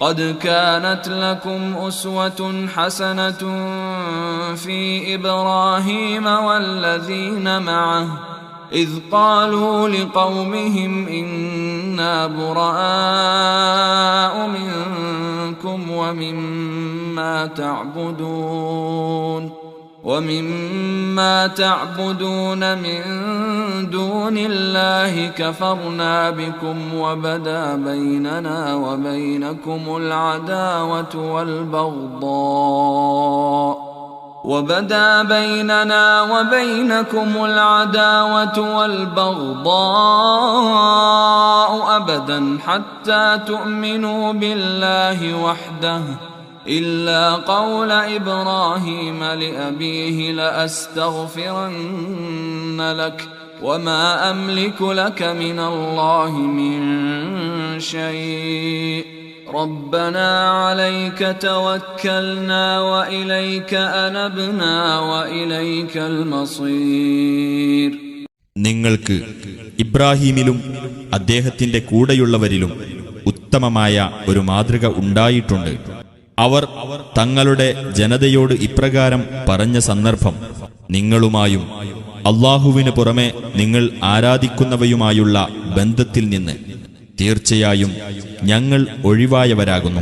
قد كانت لكم أسوة حسنة في إبراهيم والذين معه إذ قالوا لقومهم إنا براء منكم ومما تعبدون. ومما تعبدون من دون الله كفرنا بكم وبدا بيننا وبينكم العداوة والبغضاء وبدا بيننا وبينكم العداوة والبغضاء أبدا حتى تؤمنوا بالله وحده إلا قول إبراهيم لأبيه لأستغفرن لك وما أملك لك من الله من شيء ربنا عليك توكلنا وإليك أنبنا وإليك المصير നിങ്ങൾക്ക് ഇബ്രാഹീമിലും അദ്ദേഹത്തിന്റെ കൂടെയുള്ളവരിലും ഉത്തമമായ ഒരു മാതൃക ഉണ്ടായിട്ടുണ്ട് അവർ തങ്ങളുടെ ജനതയോട് ഇപ്രകാരം പറഞ്ഞ സന്ദർഭം. നിങ്ങളുമായും അള്ളാഹുവിന് പുറമെ നിങ്ങൾ ആരാധിക്കുന്നവയുമായുള്ള ബന്ധത്തിൽ നിന്ന് തീർച്ചയായും ഞങ്ങൾ ഒഴിവായവരാകുന്നു.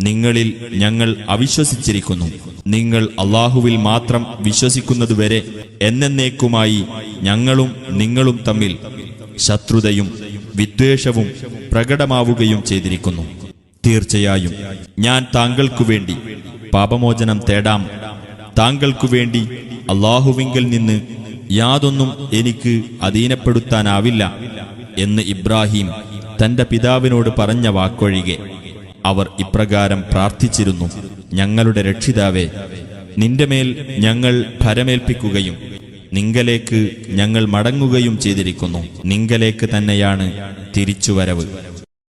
നിങ്ങളിൽ ഞങ്ങൾ അവിശ്വസിച്ചിരിക്കുന്നു. നിങ്ങൾ അള്ളാഹുവിൽ മാത്രം വിശ്വസിക്കുന്നതുവരെ എന്നേക്കുമായി ഞങ്ങളും നിങ്ങളും തമ്മിൽ ശത്രുതയും വിദ്വേഷവും പ്രകടമാവുകയും ചെയ്തിരിക്കുന്നു. തീർച്ചയായും. ഞാൻ താങ്കൾക്കു വേണ്ടി പാപമോചനം തേടാം. താങ്കൾക്കു വേണ്ടി അള്ളാഹുവിങ്കിൽ നിന്ന് യാതൊന്നും എനിക്ക് അധീനപ്പെടുത്താനാവില്ല എന്ന് ഇബ്രാഹിം തന്റെ പിതാവിനോട് പറഞ്ഞ വാക്കൊഴികെ അവർ ഇപ്രകാരം പ്രാർത്ഥിച്ചിരുന്നു. ഞങ്ങളുടെ രക്ഷിതാവേ നിന്റെ മേൽ ഞങ്ങൾ ഭരമേൽപ്പിക്കുകയും നിങ്കലേക്ക് ഞങ്ങൾ മടങ്ങുകയും ചെയ്തിരിക്കുന്നു. നിങ്കലേക്ക് തന്നെയാണ് തിരിച്ചുവരവ്.